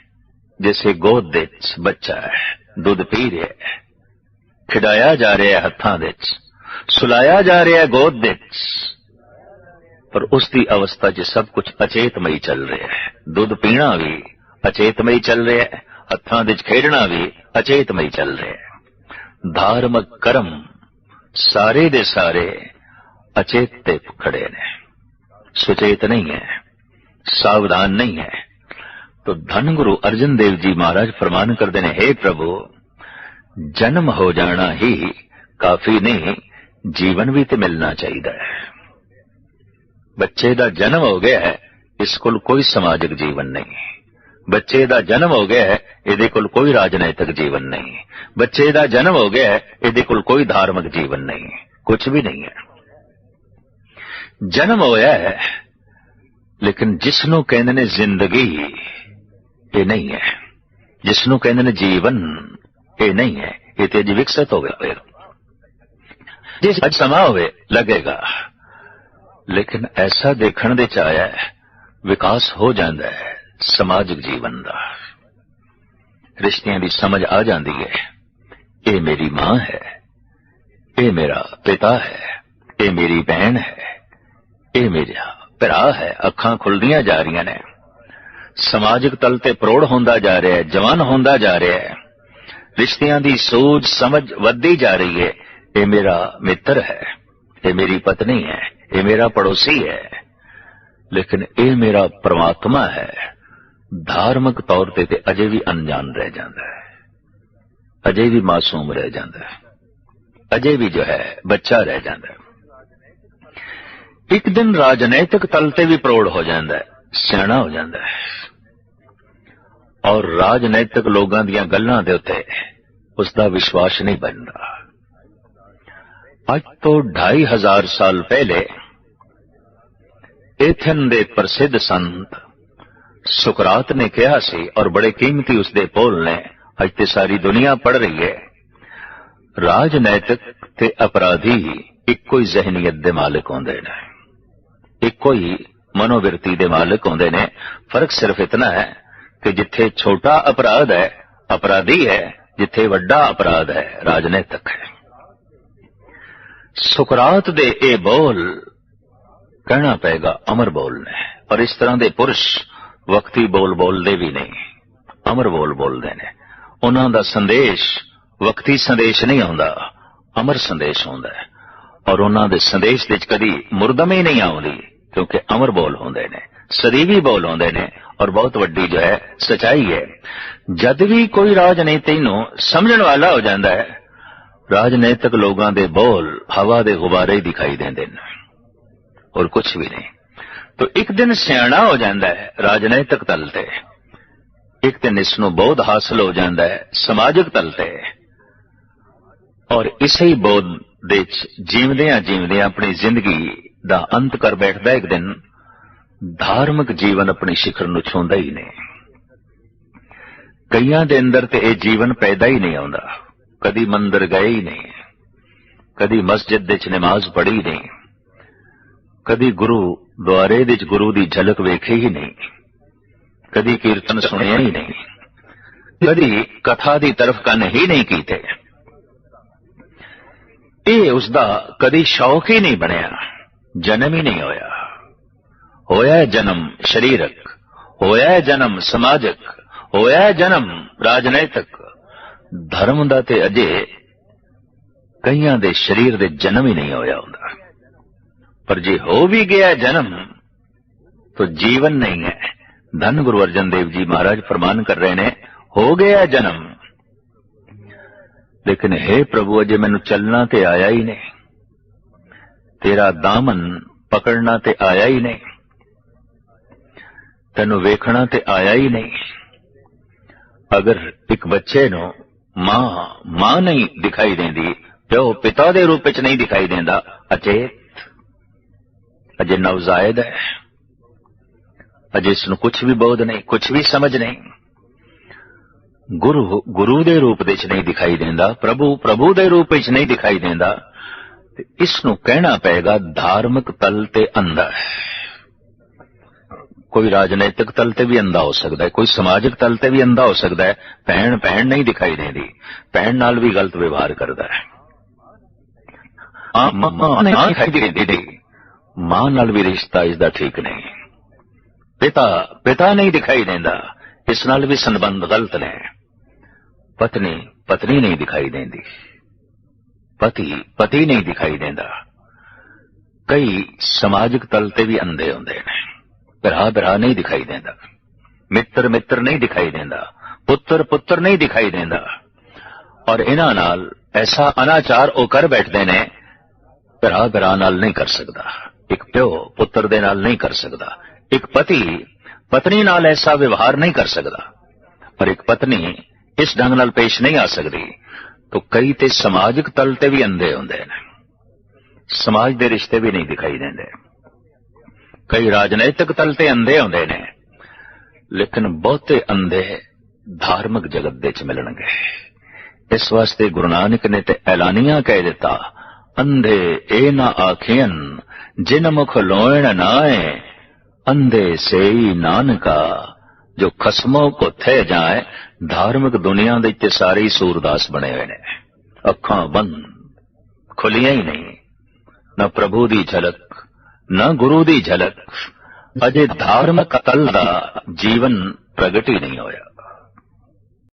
ਜਿਵੇਂ ਗੋਦ ਦੇ ਵਿੱਚ ਬੱਚਾ ਹੈ, ਦੁੱਧ ਪੀ ਰਿਹਾ ਹੈ, ਖਿਡਾਇਆ ਜਾ ਰਿਹਾ ਹੈ ਹੱਥਾਂ ਦੇ ਵਿੱਚ, ਸੁਲਾਇਆ ਜਾ ਰਿਹਾ ਹੈ ਗੋਦ ਦੇ ਵਿੱਚ, ਪਰ ਉਸ ਦੀ ਅਵਸਥਾ 'ਚ ਸਭ ਕੁਝ ਅਚੇਤਮਈ ਚੱਲ ਰਿਹਾ ਹੈ। ਦੁੱਧ ਪੀਣਾ ਵੀ ਅਚੇਤਮਈ ਚੱਲ ਰਿਹਾ ਹੈ, ਹੱਥਾਂ ਦੇ ਵਿੱਚ ਖੇਡਣਾ ਵੀ ਅਚੇਤਮਈ ਚੱਲ ਰਿਹਾ ਹੈ। ਧਾਰਮਿਕ ਕਰਮ ਸਾਰੇ ਦੇ ਸਾਰੇ ਅਚੇਤ ਤੇ ਖੜੇ ਨੇ। ਸੁਚੇਤ ਨਹੀਂ ਹੈ, ਸਾਵਧਾਨ ਨਹੀਂ ਹੈ। تو دھن گرو ارجن دیو جی مہاراج فرمان کر دینے ہے پربھو جنم ہو جانا ہی کافی نہیں جیون بھی تو ملنا چاہیے بچے دا جنم ہو گیا ہے اس کو کوئی سماجک جیون نہیں بچے دا جنم ہو گیا ہے یہ کول کوئی راجنیتک جیون نہیں بچے دا جنم ہو گیا ہے یہ کول کوئی دھارمک جیون نہیں کچھ بھی نہیں ہے جنم ہویا ہے لیکن جس نو کہندے نے زندگی ਇਹ ਨਹੀਂ ਹੈ। ਜਿਸ ਨੂੰ ਕਹਿੰਦੇ ਨੇ ਜੀਵਨ, ਇਹ ਨਹੀਂ ਹੈ। ਇਹ ਤੇ ਅਜੇ ਵਿਕਸਿਤ ਹੋ ਗਿਆ ਹੋਵੇਗਾ ਅੱਜ ਸਮਾਂ ਹੋਵੇ, ਲੱਗੇਗਾ। ਲੇਕਿਨ ਐਸਾ ਦੇਖਣ ਦੇ ਚ ਆਇਆ ਵਿਕਾਸ ਹੋ ਜਾਂਦਾ ਹੈ ਸਮਾਜਿਕ ਜੀਵਨ ਦਾ। ਰਿਸ਼ਤਿਆਂ ਦੀ ਸਮਝ ਆ ਜਾਂਦੀ ਹੈ। ਇਹ ਮੇਰੀ ਮਾਂ ਹੈ। ਇਹ ਮੇਰਾ ਪਿਤਾ ਹੈ। ਇਹ ਮੇਰੀ ਭੈਣ ਹੈ। ਇਹ ਮੇਰਾ ਭਰਾ ਹੈ। ਅੱਖਾਂ ਖੁੱਲਦੀਆਂ ਜਾ ਰਹੀਆਂ ਨੇ। ਸਮਾਜਿਕ ਤਲ ਤੇ ਪ੍ਰੋੜ ਹੁੰਦਾ ਜਾ ਰਿਹਾ ਹੈ, ਜਵਾਨ ਹੁੰਦਾ ਜਾ ਰਿਹਾ ਹੈ। ਰਿਸ਼ਤਿਆਂ ਦੀ ਸੋਚ ਸਮਝ ਵੱਧਦੀ ਜਾ ਰਹੀ ਹੈ। ਇਹ ਮੇਰਾ ਮਿੱਤਰ ਹੈ, ਇਹ ਮੇਰੀ ਪਤਨੀ ਹੈ, ਇਹ ਮੇਰਾ ਪੜੋਸੀ ਹੈ। ਲੇਕਿਨ ਇਹ ਮੇਰਾ ਪ੍ਰਮਾਤਮਾ ਹੈ। ਧਾਰਮਿਕ ਤੌਰ ਤੇ ਤੇ ਅਜੇ ਵੀ ਅਣਜਾਣ ਰਹਿ ਜਾਂਦਾ ਹੈ। ਅਜੇ ਵੀ ਮਾਸੂਮ ਰਹਿ ਜਾਂਦਾ ਹੈ। ਅਜੇ ਵੀ ਜੋ ਹੈ, ਬੱਚਾ ਰਹਿ ਜਾਂਦਾ ਹੈ। ਇੱਕ ਦਿਨ ਰਾਜਨੀਤਿਕ ਤਲ ਤੇ ਵੀ ਪ੍ਰੋੜ ਹੋ ਜਾਂਦਾ ਹੈ, ਸਿਆਣਾ ਹੋ ਜਾਂਦਾ ਹੈ। ਔਰ ਰਾਜਨੀਤਿਕ ਲੋਕਾਂ ਦੀਆਂ ਗੱਲਾਂ ਦੇ ਉੱਤੇ ਉਸ ਦਾ ਵਿਸ਼ਵਾਸ ਨਹੀਂ ਬਣਦਾ। ਅੱਜ ਤੋਂ 2500 ਸਾਲ ਪਹਿਲੇ ਏਥਨ ਦੇ ਪ੍ਰਸਿੱਧ ਸੰਤ ਸੁਕਰਾਤ ਨੇ ਕਿਹਾ ਸੀ ਔਰ ਬੜੇ ਕੀਮਤੀ ਉਸ ਦੇ ਬੋਲ ਨੇ, ਅੱਜ ਤੇ ਸਾਰੀ ਦੁਨੀਆ ਪੜ ਰਹੀ ਹੈ, ਰਾਜਨੀਤਿਕ ਤੇ ਅਪਰਾਧੀ ਇੱਕੋ ਹੀ ਜ਼ਹਿਨੀਅਤ ਦੇ ਮਾਲਕ ਹੁੰਦੇ ਨੇ। ਇੱਕੋ ਹੀ ਮਨੋਵਿਰਤੀ ਦੇ ਮਾਲਕ ਹੁੰਦੇ ਨੇ। ਫ਼ਰਕ ਸਿਰਫ ਇਤਨਾ ਹੈ ਕਿ ਜਿੱਥੇ ਛੋਟਾ ਅਪਰਾਧ ਹੈ, ਅਪਰਾਧੀ ਹੈ, ਜਿੱਥੇ ਵੱਡਾ ਅਪਰਾਧ ਹੈ, ਰਾਜਨੀਤਿਕ ਹੈ। ਸੁਕਰਾਤ ਦੇ ਇਹ ਬੋਲ ਕਹਿਣਾ ਪਏਗਾ, ਅਮਰ ਬੋਲ ਨੇ। ਔਰ ਇਸ ਤਰ੍ਹਾਂ ਦੇ ਪੁਰਸ਼ ਵਕਤੀ ਬੋਲ ਬੋਲਦੇ ਵੀ ਨਹੀਂ। ਅਮਰ ਬੋਲ ਬੋਲਦੇ ਨੇ। ਉਹਨਾਂ ਦਾ ਸੰਦੇਸ਼ ਵਕਤੀ ਸੰਦੇਸ਼ ਨਹੀਂ ਆਉਂਦਾ, ਅਮਰ ਸੰਦੇਸ਼ ਆਉਂਦਾ ਹੈ। ਔਰ ਉਹਨਾਂ ਦੇ ਸੰਦੇਸ਼ ਵਿੱਚ ਕਦੀ ਮੁਰਦਮੇ ਨਹੀਂ ਆਉਂਦੀ, ਕਿਉਂਕਿ ਅਮਰ ਬੋਲ ਹੁੰਦੇ ਨੇ, ਸਦੀਵੀ ਬੋਲ ਆਉਂਦੇ ਨੇ ਔਰ ਬਹੁਤ ਵੱਡੀ ਜੋ ਹੈ, ਸਚਾਈ ਹੈ। ਜਦ ਵੀ ਕੋਈ ਰਾਜਨੀਤੀ ਨੂੰ ਸਮਝਣ ਵਾਲਾ ਹੋ ਜਾਂਦਾ ਹੈ, ਰਾਜਨੀਤਿਕ ਲੋਕਾਂ ਦੇ ਬੋਲ ਹਵਾ ਦੇ ਗੁਬਾਰੇ ਹੀ ਦਿਖਾਈ ਦਿੰਦੇ ਨੇ ਔਰ ਕੁਝ ਵੀ ਨਹੀਂ। ਤੋ ਇੱਕ ਦਿਨ ਸਿਆਣਾ ਹੋ ਜਾਂਦਾ ਹੈ ਰਾਜਨੀਤਿਕ ਤਲ ਤੇ। ਇੱਕ ਦਿਨ ਇਸ ਨੂੰ ਬੋਧ ਹਾਸਲ ਹੋ ਜਾਂਦਾ ਹੈ ਸਮਾਜਿਕ ਤਲ ਤੇ। ਔਰ ਇਸੇ ਹੀ ਬੋਧ ਦੇ ਵਿੱਚ ਜੀਵਦਿਆਂ ਜੀਵਦਿਆਂ ਆਪਣੀ ਜ਼ਿੰਦਗੀ ਦਾ ਅੰਤ ਕਰ ਬੈਠਦਾ ਇੱਕ ਦਿਨ। ਧਾਰਮਿਕ ਜੀਵਨ ਆਪਣੀ ਸਿਖਰ ਨੂੰ ਛੂੰਦਾ ਹੀ ਨਹੀਂ। ਕਈਆਂ ਦੇ ਅੰਦਰ ਤੇ ਇਹ ਜੀਵਨ ਪੈਦਾ ਹੀ ਨਹੀਂ ਆਉਂਦਾ। ਕਦੀ ਮੰਦਰ ਗਏ ਹੀ ਨਹੀਂ। ਕਦੀ ਮਸਜਿਦ ਦੇ ਚ ਨਮਾਜ਼ ਪੜ੍ਹੀ ਨਹੀਂ। ਕਦੀ ਗੁਰੂ ਦੁਆਰੇ ਦੇ ਵਿੱਚ ਗੁਰੂ ਦੀ ਝਲਕ ਵੇਖੀ ਹੀ ਨਹੀਂ। ਕਦੀ ਕੀਰਤਨ ਸੁਣਿਆ ਹੀ ਨਹੀਂ। ਕਦੀ ਕਥਾ ਦੀ ਤਰਫ ਕੰਨ ਹੀ ਨਹੀਂ ਕੀਤੇ। ਇਹ ਉਸ ਦਾ ਕਦੀ ਸ਼ੌਕ ਹੀ ਨਹੀਂ ਬਣਿਆ। ਜਨਮ ਹੀ ਨਹੀਂ ਹੋਇਆ। ਹੋਇਆ ਜਨਮ ਸ਼ਰੀਰਕ, ਹੋਇਆ ਜਨਮ ਸਮਾਜਿਕ, ਹੋਇਆ ਜਨਮ ਰਾਜਨੈਤਿਕ। ਧਰਮ ਦਾ ਤੇ ਅਜੇ ਕਈਆਂ ਦੇ ਸਰੀਰ ਦੇ ਜਨਮ ਹੀ ਨਹੀਂ ਹੋਇਆ ਹੁੰਦਾ। ਪਰ ਜੇ ਹੋ ਵੀ ਗਿਆ ਜਨਮ, ਤਾਂ ਜੀਵਨ ਨਹੀਂ ਹੈ। ਧੰਨ ਗੁਰੂ ਅਰਜਨ ਦੇਵ ਜੀ ਮਹਾਰਾਜ ਫਰਮਾਨ ਕਰ ਰਹੇ ਨੇ, ਹੋ ਗਿਆ ਜਨਮ। ਲੇਕਿਨ हे ਪ੍ਰਭੂ, ਅਜੇ ਮੈਨੂੰ ਚੱਲਣਾ ਤੇ ਆਇਆ ਹੀ ਨਹੀਂ। ਤੇਰਾ ਦਾਮਨ ਪਕੜਨਾ ਤੇ ਆਇਆ ਹੀ ਨਹੀਂ। ਤੈਨੂੰ ਵੇਖਣਾ ਤੇ ਆਇਆ ਹੀ ਨਹੀਂ। ਅਗਰ ਇੱਕ ਬੱਚੇ ਨੂੰ ਮਾਂ ਮਾਂ ਨਹੀਂ ਦਿਖਾਈ ਦਿੰਦੀ ਪਿਓ ਪਿਤਾ ਦੇ ਰੂਪ ਵਿੱਚ ਨਹੀਂ ਦਿਖਾਈ ਦਿੰਦਾ, ਅਚੇਤ, ਅਜੇ ਨਵਜ਼ਾਇਦ ਹੈ। ਅਜੇ ਇਸ ਨੂੰ ਕੁਝ ਵੀ ਬੋਧ ਨਹੀਂ ਕੁਝ ਵੀ ਸਮਝ ਨਹੀਂ। ਗੁਰੂ ਗੁਰੂ ਦੇ ਰੂਪ ਵਿੱਚ ਨਹੀਂ ਦਿਖਾਈ ਦਿੰਦਾ, ਪ੍ਰਭੂ ਪ੍ਰਭੂ ਦੇ ਰੂਪ ਵਿੱਚ ਨਹੀਂ ਦਿਖਾਈ ਦਿੰਦਾ ਇਸ ਨੂੰ ਕਹਿਣਾ ਪਏਗਾ ਧਾਰਮਿਕ ਤਲ ਤੇ ਅੰਦਰ। ਕੋਈ ਰਾਜਨੀਤਿਕ ਤਲ ਤੇ ਵੀ ਅੰਧਾ ਹੋ ਸਕਦਾ ਹੈ, ਕੋਈ ਸਮਾਜਿਕ ਤਲ ਤੇ ਵੀ ਅੰਧਾ ਹੋ ਸਕਦਾ ਹੈ, ਭੈਣ ਭੈਣ ਨਹੀਂ ਦਿਖਾਈ ਦਿੰਦੀ, ਭੈਣ ਨਾਲ ਵੀ ਗਲਤ ਵਿਵਹਾਰ ਕਰਦਾ ਹੈ। ਆ ਮਾਂ ਨਹੀਂ ਦਿਖਾਈ ਦਿੰਦੀ, ਮਾਂ ਨਾਲ ਵੀ ਰਿਸ਼ਤਾ ਇਸ ਦਾ ਠੀਕ ਨਹੀਂ। ਪਿਤਾ ਪਿਤਾ ਨਹੀਂ ਦਿਖਾਈ ਦਿੰਦਾ, ਇਸ ਨਾਲ ਵੀ ਸੰਬੰਧ ਗਲਤ ਨੇ। ਪਤਨੀ ਪਤਨੀ ਨਹੀਂ ਦਿਖਾਈ ਦਿੰਦੀ। ਪਤੀ ਪਤੀ ਨਹੀਂ ਦਿਖਾਈ ਦਿੰਦਾ। ਕਈ ਸਮਾਜਿਕ ਤਲ ਤੇ ਵੀ ਅੰਧੇ ਹੁੰਦੇ ਨੇ। ਭਰਾ ਭਰਾ ਨਹੀਂ ਦਿਖਾਈ ਦਿੰਦਾ। ਮਿੱਤਰ ਮਿੱਤਰ ਨਹੀਂ ਦਿਖਾਈ ਦਿੰਦਾ। ਪੁੱਤਰ ਪੁੱਤਰ ਨਹੀਂ ਦਿਖਾਈ ਦਿੰਦਾ। ਔਰ ਇਹਨਾਂ ਨਾਲ ਐਸਾ ਅਨਾਚਾਰ ਉਹ ਕਰ ਬੈਠਦੇ ਨੇ, ਭਰਾ ਭਰਾ ਨਾਲ ਨਹੀਂ ਕਰ ਸਕਦਾ। ਇੱਕ ਪਿਓ ਪੁੱਤਰ ਦੇ ਨਾਲ ਨਹੀਂ ਕਰ ਸਕਦਾ। ਇੱਕ ਪਤੀ ਪਤਨੀ ਨਾਲ ਐਸਾ ਵਿਵਹਾਰ ਨਹੀਂ ਕਰ ਸਕਦਾ। ਪਰ ਇੱਕ ਪਤਨੀ ਇਸ ਢੰਗ ਨਾਲ ਪੇਸ਼ ਨਹੀਂ ਆ ਸਕਦੀ। ਤਾਂ ਕਈ ਤੇ ਸਮਾਜਿਕ ਤਲ ਤੇ ਵੀ ਅੰਦੇ ਹੁੰਦੇ ਨੇ। ਸਮਾਜ ਦੇ ਰਿਸ਼ਤੇ ਵੀ ਨਹੀਂ ਦਿਖਾਈ ਦਿੰਦੇ। ਕਈ ਰਾਜਨੀਤਿਕ ਤਲ ਤੇ ਅੰਦੇ ਆਉਂਦੇ ਨੇ, ਲੇਕਿਨ ਬਹੁਤੇ ਅੰਦੇ ਧਾਰਮਿਕ ਜਗਤ ਦੇ ਮਿਲਣਗੇ। ਇਸ ਵਾਸਤੇ ਗੁਰੂ ਨਾਨਕ ਨੇ ਤੇ ਐਲਾਨੀਆਂ ਕਹਿ ਦਿੱਤਾ, ਅੰਧੇ ਇਹ ਨਾ ਆਖੀਨ ਜਿਨ ਮੁਖ ਲੋਇਣ ਨਾਏ, ਅੰਧੇ ਸੇਈ ਨਾਨਕਾ, ਜੋ ਖਸਮੋ ਕੋ ਥੇ ਜਾਏ, ਧਾਰਮਿਕ ਦੁਨੀਆ ਦੇ ਤੇ ਸਾਰੇ ਸੂਰਦਾਸ ਬਣੇ ਹੋਏ ਨੇ। ਅੱਖਾਂ ਬੰਦ, ਖੁੱਲੀਆਂ ਹੀ ਨਹੀਂ, ਨਾ ਪ੍ਰਭੂ ਦੀ ਝਲਕ ਨਾ ਗੁਰੂ ਦੀ ਝਲਕ ਅਜੇ ਧਾਰਮਿਕ ਤਲ ਦਾ ਜੀਵਨ ਪ੍ਰਗਟ ਹੀ ਨਹੀਂ ਹੋਇਆ